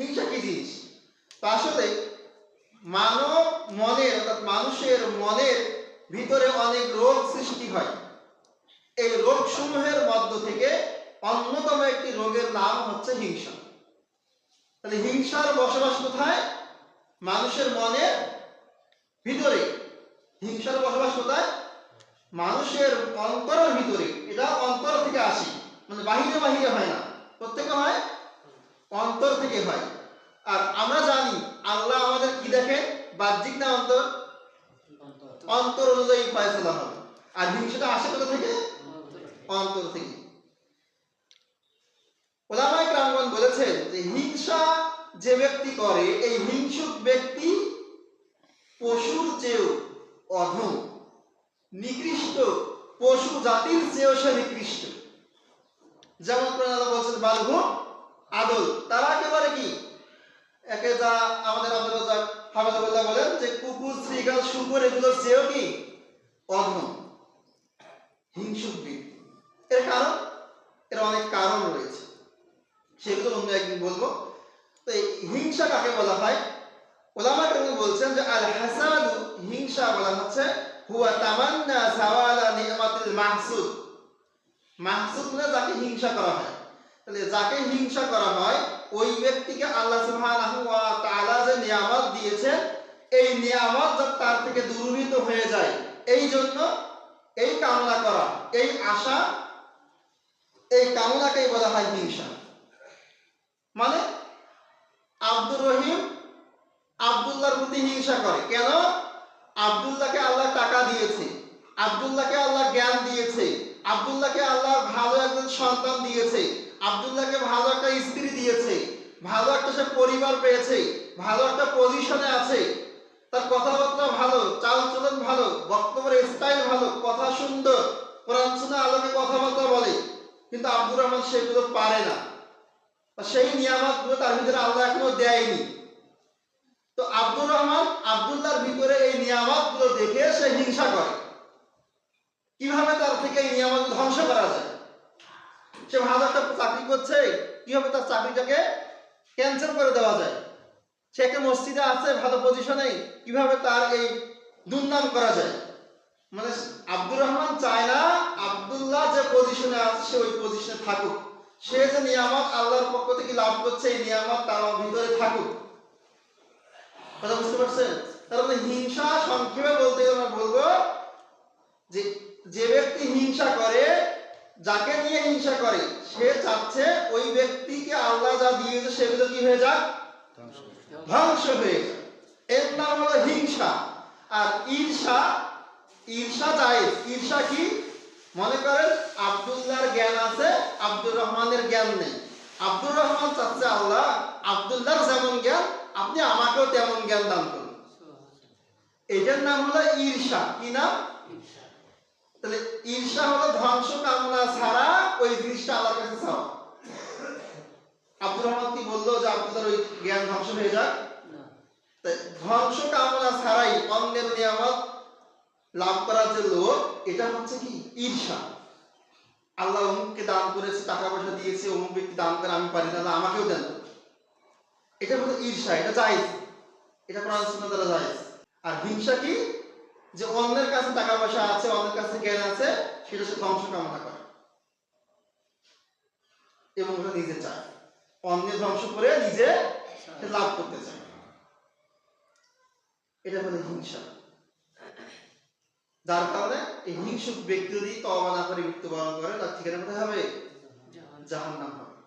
হিংসা কি জিনিস? তো আসলে মানব মনের, অর্থাৎ মানুষের মনের ভিতরে অনেক রোগ সৃষ্টি হয়। এই রোগ সমূহের মধ্য থেকে অন্যতম একটি রোগের নাম হচ্ছে হিংসা। তাহলে হিংসার বসবাস কোথায়? মানুষের মনের ভিতরে। হিংসার বসবাস কোথায়? মানুষের অন্তরের ভিতরে। এটা অন্তর থেকে আসে। মানে বাহিরে বাহিরে হয় না। প্রত্যেকে হয় অন্তর থেকে হয়। আর আমরা জানি আল্লাহ আমাদের কি দেখে? বাহ্যিক না অন্তর? অন্তর অনুযায়ী ফয়সলা হবে। আর হিংসাটা আসে কোথা থেকে? অন্তর থেকে। ওলামাই রামগণ বলেছেন যে হিংসা যে ব্যক্তি করে, এই হিংসুক ব্যক্তি পশুর চেয়েও অধম। নিকৃষ্ট পশু জাতির চেয়েও সে নিকৃষ্ট। যেমন আল্লাহ বলছেন বালহু আদল, তারা একেবারে কি? একে যা আমাদের আব্দুল রাজাক হাফেজাবুল্লাহ বলেন যে কুকুর শ্রীগাল শুকুর এগুলোর চেয়েও কি? অধম। হিংসুক এর কারণ? এর অনেক কারণ রয়েছে। সেগুলো অন্য একদিন বলব। তো হিংসা কাকে বলা হয়? ওলামা কেমন বলছেন যে আল হাসাদু হিংসা বলা হচ্ছে, হুয়া তামান্না জাওয়ালা নিয়ামাতিল মাহসুদ। মাহসুদ মানে যাকে হিংসা করা হয়। তাহলে যাকে হিংসা করা হয়, ওই ব্যক্তিকে আল্লাহ সুবহানাহু যে নিয়ামত দিয়েছেন, এই নিয়ামত যাতে তার থেকে দূরীভূত হয়ে যায়। এই জন্য এই কামনা করা, এই আশা, এই কামনাকেই বলা হয় হিংসা। মানে আব্দুর রহিম আব্দুল্লাহর প্রতি হিংসা করে। কেন? আব্দুল্লাহকে আল্লাহ টাকা দিয়েছে, আব্দুল্লাহকে আল্লাহ জ্ঞান দিয়েছে, আব্দুল্লাহকে আল্লাহ ভালো একজন সন্তান দিয়েছে। আব্দুল্লাহকে ভালো একটা স্ত্রী দিয়েছে, ভালো একটা সে পরিবার পেয়েছে, ভালো একটা পজিশনে আছে। তার কথাবার্তা ভালো চাল চলন ভালো, বক্তব্যের স্টাইল ভালো, কথা সুন্দর, কোরআন আলোকে কথাবার্তা বলে। কিন্তু আব্দুর রহমান সেগুলো পারে না। সেই নিয়ামতগুলো তার ভিতরে আল্লাহ এখনও দেয়নি। তো আব্দুর রহমান আব্দুল্লাহর ভিতরে এই নিয়ামতগুলো দেখে সে হিংসা করে। কীভাবে তার থেকে এই নিয়ামত ধ্বংস করা যায়? সে ভালো একটা চাকরি করছে, কীভাবে তার চাকরিটাকে ক্যান্সেল করে দেওয়া যায়? সে একটা মসজিদে আছে, ভালো পজিশনে কীভাবে তার এই দুর্নাম করা যায়? মানে আব্দুর রহমান চায় না আব্দুল্লাহ যে পজিশনে আছে, সে ওই পজিশনে থাকুক। সে যে নিয়ামত আল্লাহর পক্ষ থেকে লাভ করছে, এই নিয়ামত তার ভিতরে থাকুক। কথা বুঝতে পারছেন? তার মানে হিংসা সংক্ষেপে বলতে গেলে আমরা বলব যে যে ব্যক্তি হিংসা করে যাকে নিয়ে হিংসা করে সে চাচ্ছে ওই ব্যক্তিকে আল্লাহ যা দিয়েছে সেগুলো কি হয়ে যাক? ধ্বংস হয়ে এর নাম হলো হিংসা। আর ঈর্ষা ঈর্ষা যায় ঈর্ষা কি? মনে করেন আব্দুল্লাহর জ্ঞান আছে আব্দুর রহমানের জ্ঞান নেই। আব্দুর রহমান চাচ্ছে আল্লাহ আব্দুল্লাহর যেমন জ্ঞান আপনি আমাকেও তেমন জ্ঞান দান করুন। এটার নাম হলো ঈর্ষা। কি নাম? তাহলে ঈর্ষা হলো ধ্বংস কামনা ছাড়া ওই জিনিসটা আল্লাহর কাছে চাওয়া আব্দুর রহমান কি বলল যে আব্দুল্লাহর ওই জ্ঞান ধ্বংস হয়ে যাক? ধ্বংস কামনা ছাড়াই অন্যের নিয়ামত লাভ করার যে লোক এটা হচ্ছে কি? ঈর্ষা। আল্লাহ অমুককে দান করেছে টাকা পয়সা দিয়েছে অমুক ব্যক্তি দান করে আমি পারি না আমাকেও দেন। এটা হলো ঈর্ষা এটা জায়েজ। এটা কোরআন সুন্নাহ দ্বারা জায়েজ। আর হিংসা কি? যে অন্যের কাছে টাকা পয়সা আছে, অন্যের কাছে জ্ঞান আছে, সেটা সে ধ্বংস কামনা করে। এবং ওটা নিজে চায়। অন্যের ধ্বংস করে নিজে লাভ করতে চায়। এটা হলো হিংসা। যার কারণে এই হিংসুক ব্যক্তি যদি তবা না করে, মৃত্যুবরণ করে, তার ঠিকানা কোথায় হবে? জাহান্নাম হবে।